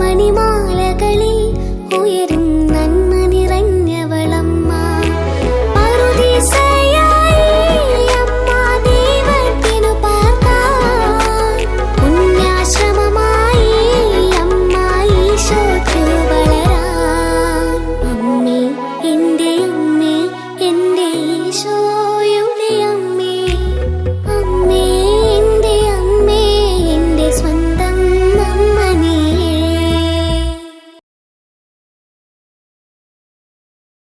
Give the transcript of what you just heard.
മണിമാല